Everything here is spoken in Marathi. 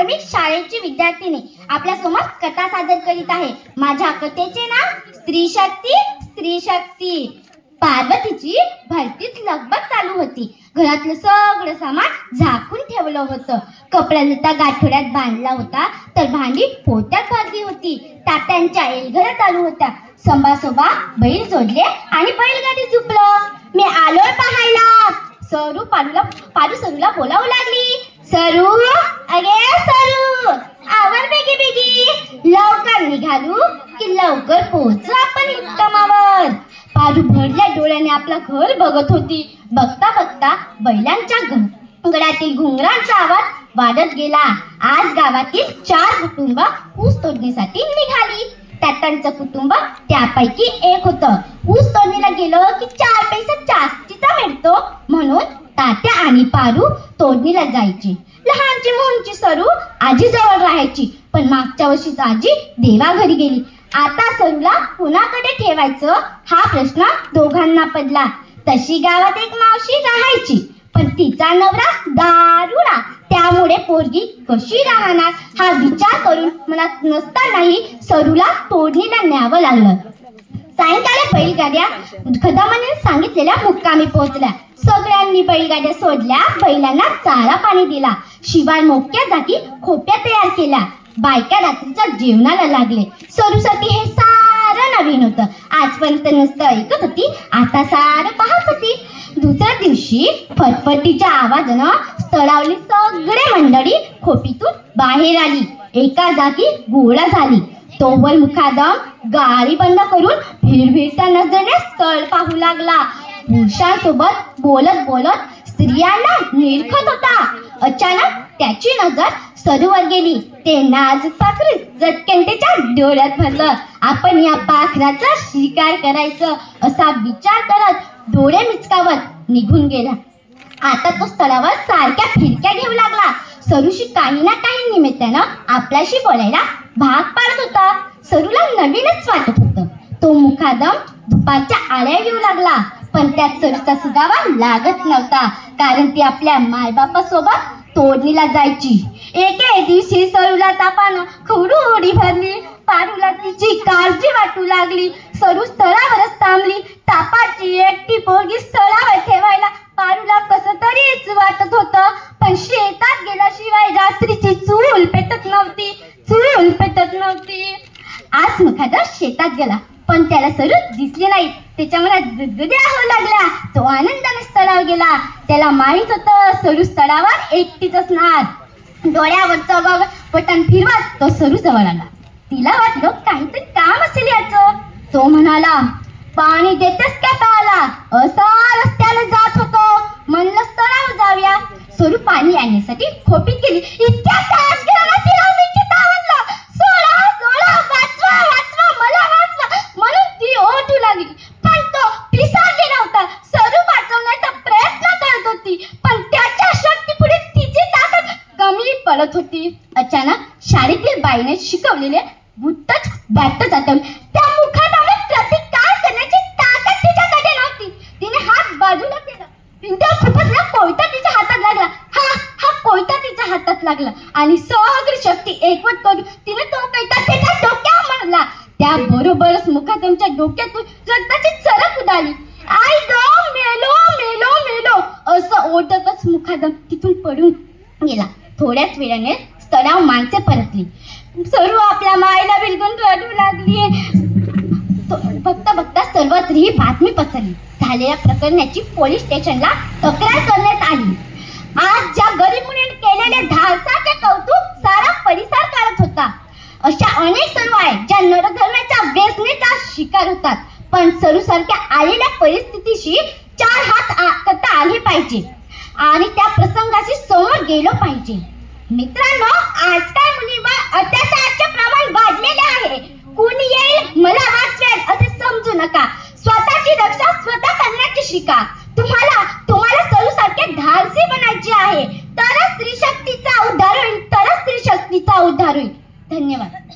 प्राथमिक शाळेची विद्यार्थिनी आपल्यासमोर कथा सादर करीत आहे. माझ्या कथेचे नाव स्त्री शक्ती स्त्री शक्ती. पार्वतीची भरतीच लगबग चालू होती. घरातलं सगळं सामान झाकून ठेवलं होतं. कपडा लता गाठोड्यात बांधला होता तर भांडी पोत्यात भरली होती. तात्यांच्या एलघरा चालू होत्या. संभासोबा बैल जोडले आणि बैलगाडी झुपलं मी आलोय पाहायला. सरू पारूला पारू सरूला बोलावू लागली. सरू अगे सरू आवर बेगी बेगी. लवकर निघालू की लवकर पोहोचू आपण उत्तमावर. पारू भरल्या डोळ्याने आपला घर बघत होती. बघता बघता बैलांच्या घ- घुंगरांचा आवाज वाढत गेला. आज गावातील चार कुटुंब ऊस तोडणीसाठी निघाली. त्यांचं कुटुंब त्यापैकी एक होतं. ऊस तोडणीला गेलं की चार पैसे जास्तीचा मिळतो म्हणून तात्या आणि पारू तोडणीला जायची. लहानची मोहनची सरू आजी जवळ राहायची. पण मागच्या वर्षीच आजी देवा घरी गेली. आता सरूला कुणाकडे ठेवायचं हा प्रश्न दोघांना पडला. तशी गावात एक मावशी राहायची. पण तिचा नवरा दारुडा त्यामुळे पोरगी कशी राहणार? हा विचार करून मनात नसतानाही सरूला तोडणीला न्यावं लागलं. सायंकाळी बैलगाड्या खदामाने सांगितलेल्या मुक्कामी पोहोचल्या. सगळ्यांनी बैलगाड्या सोडल्या. बैलांना चारा पाणी दिला. शिवाय मोक्या जागी खोप्या तयार केल्या. बायका रात्रीच्या जेवणाला लागले. सरूसाठी हे सारं नवीन होतं. आजपर्यंत नुसतं ऐकत होती. आता सारं पाहत होती. दुसऱ्या दिवशी फटफटीच्या आवाजानं स्थळावली सगळे मंडळी खोपीतून बाहेर आली. एका जागी गोळा झाली. तोवर मुखादम गाडी बंद करून भिरभिरता नजरेने स्थळ पाहू लागला. पुरुषांसोबत बोलत बोलत स्त्रियांना निरखत होता. अचानक त्याची नजर सरूवर गेली. ते नाज पाखरू झटकन त्याच्या डोळ्यात भरलं. आपण या पाखराचा शिकार करायचं असा विचार करत डोळे मिचकावत निघून गेला. आता तो स्थळावर सारख्या फिरक्या घेऊ लागला. सरूशी काही ना काही निमित्तानं आपल्याशी बोलायला भाग पाडत होता. सरूला नवीनच वाटत होतं. तो मुखादम दुपारच्या आळ्या येऊ लागला. पण त्यात सरूचा सुगावा लागत नव्हता कारण ती आपल्या मायबापासोबत तोडणीला जायची. एके दिवशी सरूला तापानं खवडूडी भरली पारूला तिची काळजी वाटू लागली. सरू स्थळावरच थांबली तापाची एकटी पोरगी स्थळावर ठेवायला पारूला कसं तरीच वाटत होतं पण शेतात गेल्याशिवाय रात्रीची चूल पेटत नव्हती चूल पेटत नव्हती. आज मुखादा शेतात गेला पण त्याला सरू दिसली नाही तिच्या मनात गुदगुद्या होऊ लागल्या. तो आनंदाने स्थळावर गेला. त्याला माहीत होतं सरू स्थळावर एकटीच असणार. डोळ्यावरचं बघ बटन फिरवत तो सरू जवळ आला. तिला वाटलं काहीतरी काम असेल याचं. तो म्हणाला पाणी देतेस का पाला असा रस्त्याने जात होतो. म्हणलं स्थळावर जाऊया. सरू पाणी आणण्यासाठी खोपीत गेली इतक्या पडत होती. अचानक शाळेतील बाईने शिकवलेले भूतच बॅटच आठवले त्या मुखात प्रतिकार करण्याची ताकद तिच्याकडे नव्हती. तिने हात बाजूला केला. भिंत्या खुपसला कोयता तिच्या हातात लागला. हा हा कोयता तिच्या हातात लागला. आणि सगळी शक्ती एकवट करून तिने तो कोयता त्याच्या डोक्यावर मारला. त्याबरोबरच मुखातमच्या डोक्यातून रक्ताची चरक उडाली. आई ग मेलो मेलो मेलो. असं ओढतच मुखादम तिथून पडून गेला. थोड्याच वेळाने स्थळाव माणसे परतली. सर्व आपल्या मायला बिलगून रडू लागली. फक्त बघता बघता सर्वत्र ही बातमी पसरली. झालेल्या प्रकरणाची पोलीस स्टेशनला तक्रार करण्यात आली. आज ज्या गरीब मुलीने केलेले धाडसाचे कौतुक सारा परिसर करत होता. अशा अनेक सर्व आहेत ज्या नरधर्माच्या वेदनेचा शिकार होतात. पण सरूसारख्या आलेल्या परिस्थितीशी चार हात आ- करता आले पाहिजे. आणि त्या प्रसंगाशी समोर गेलो पाहिजे. मित्रांनो आजकाल मुलींवर अत्याचाराचे प्रमाण वाढलेले आहे. कोणी येईल मला वाचवेल असे समजू नका. स्वतःची रक्षा स्वतः करण्याची शिका. तुम्हाला तुम्हाला सरूसारखे धाडसी बनायचे आहे. तर स्त्री शक्तीचा उद्धार होईल तर स्त्री शक्तीचा उद्धार होईल धन्यवाद.